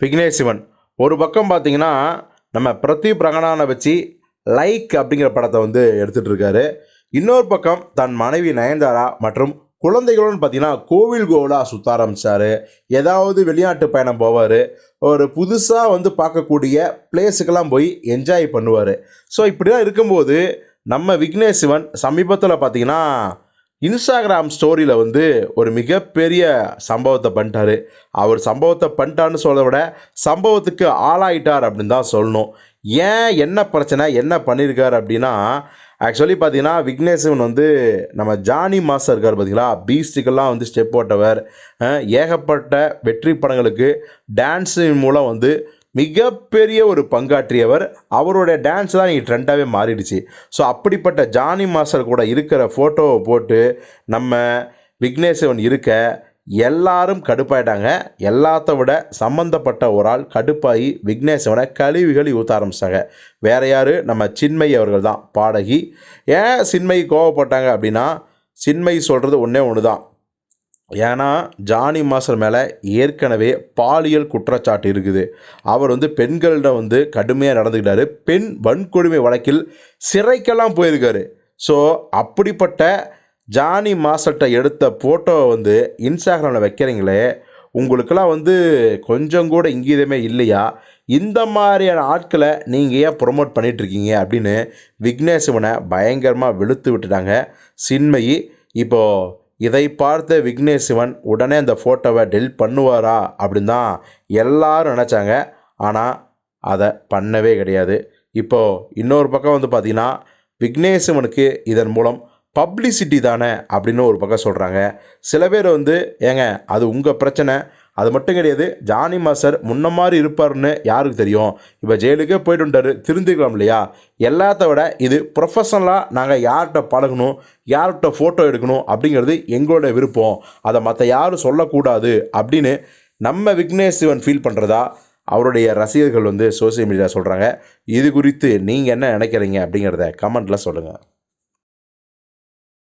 விக்னேஷ் சிவன். ஒரு பக்கம் பார்த்தீங்கன்னா நம்ம பிரதீப் ரங்கனானை வச்சு லைக் அப்படிங்கிற படத்தை வந்து எடுத்துகிட்டு இருக்காரு. இன்னொரு பக்கம் தன் மனைவி நயன்தாரா மற்றும் குழந்தைகளும் பார்த்தீங்கன்னா கோவில் கோவிலாக சுற்ற ஆரம்பித்தார் ஏதாவது வெளிநாட்டு பயணம் போவார். ஒரு புதுசாக வந்து பார்க்கக்கூடிய பிளேஸுக்கெல்லாம் போய் என்ஜாய் பண்ணுவார். ஸோ இப்படி தான் இருக்கும்போது நம்ம விக்னேஷ் சிவன் சமீபத்தில் பார்த்தீங்கன்னா இன்ஸ்டாகிராம் ஸ்டோரியில் வந்து ஒரு மிகப்பெரிய சம்பவத்தை பண்ணிட்டாரு. அவர் சம்பவத்தை பண்ணிட்டான்னு சொல்ல விட சம்பவத்துக்கு ஆளாயிட்டார் அப்படின்னு தான் சொல்லணும். ஏன் என்ன பிரச்சனை என்ன பண்ணியிருக்கார் அப்படின்னா ஆக்சுவலி பார்த்தீங்கன்னா விக்னேசன் வந்து நம்ம ஜானி மாஸ்டர் இருக்கார் பார்த்தீங்களா பீஸ்டுக்கெல்லாம் வந்து ஸ்டெப் போட்டவர். ஏகப்பட்ட வெற்றி படங்களுக்கு டான்ஸின் மூலம் வந்து மிகப்பெரிய ஒரு பங்காற்றியவர். அவருடைய டான்ஸ் தான் இங்கே ட்ரெண்டாகவே மாறிடுச்சு. ஸோ அப்படிப்பட்ட ஜானி மாஸ்டர் கூட இருக்கிற ஃபோட்டோவை போட்டு நம்ம விக்னேஸ்வன் இருக்க எல்லாரும் கடுப்பாயிட்டாங்க. எல்லாத்த விட சம்மந்தப்பட்ட ஒரு ஆள் கடுப்பாகி விக்னேஸ்வனை கழிவுகள் ஊற்ற ஆரம்பிச்சிட்டாங்க வேற யார்? நம்ம சின்மை அவர்கள் தான் பாடகி. ஏன் சின்மை கோவப்பட்டாங்க அப்படின்னா சின்மை சொல்கிறது ஒன்றே ஒன்று தான் ஏன்னா ஜானி மாஸ்டர் மேலே ஏற்கனவே பாலியல் குற்றச்சாட்டு இருக்குது. அவர் வந்து பெண்களிடம் வந்து கடுமையாக நடந்துக்கிட்டாரு. பெண் வன்கொடுமை வழக்கில் சிறைக்கெல்லாம் போயிருக்காரு. ஸோ அப்படிப்பட்ட ஜானி மாஸ்டர்கிட்ட எடுத்த ஃபோட்டோவை வந்து இன்ஸ்டாகிராமில் வைக்கிறீங்களே உங்களுக்கெல்லாம் வந்து கொஞ்சம் கூட இங்கீதமே இல்லையா? இந்த மாதிரியான ஆட்களை நீங்கள் ஏன் ப்ரொமோட் பண்ணிகிட்ருக்கீங்க அப்படின்னு விக்னேஸ்வனை பயங்கரமாக வெளுத்து விட்டுட்டாங்க. சின்மயி இப்போது இதை பார்த்த விக்னேஷ் சிவன் உடனே அந்த ஃபோட்டோவை டெலிட் பண்ணுவாரா அப்படின்னு தான் எல்லாரும் நினச்சாங்க. ஆனால் அதை பண்ணவே கிடையாது. இப்போது இன்னொரு பக்கம் வந்து பார்த்திங்கன்னா விக்னேஷ் சிவனுக்கு இதன் மூலம் பப்ளிசிட்டி தானே அப்படின்னு ஒரு பக்கம் சொல்கிறாங்க சில பேர் வந்து ஏங்க அது உங்கள் பிரச்சனை அது மட்டும் கிடையாது ஜானி மாஸ்டர் முன்ன மாதிரி இருப்பார்னு யாருக்கு தெரியும்? இப்போ ஜெயிலுக்கே போயிட்டு வந்துட்டாரு திருந்திக்கலாம் இல்லையா? எல்லாத்த விட இது ப்ரொஃபஷனலாக நாங்கள் யார்கிட்ட பழகணும் யார்கிட்ட ஃபோட்டோ எடுக்கணும் அப்படிங்கிறது எங்களோட விருப்பம். அதை மற்ற யாரும் சொல்லக்கூடாது அப்படின்னு நம்ம விக்னேஷ் சிவன் ஃபீல் பண்ணுறதா அவருடைய ரசிகர்கள் வந்து சோஷியல் மீடியா சொல்கிறாங்க இது குறித்து நீங்கள் என்ன நினைக்கிறீங்க அப்படிங்கிறத கமெண்ட்டில் சொல்லுங்கள்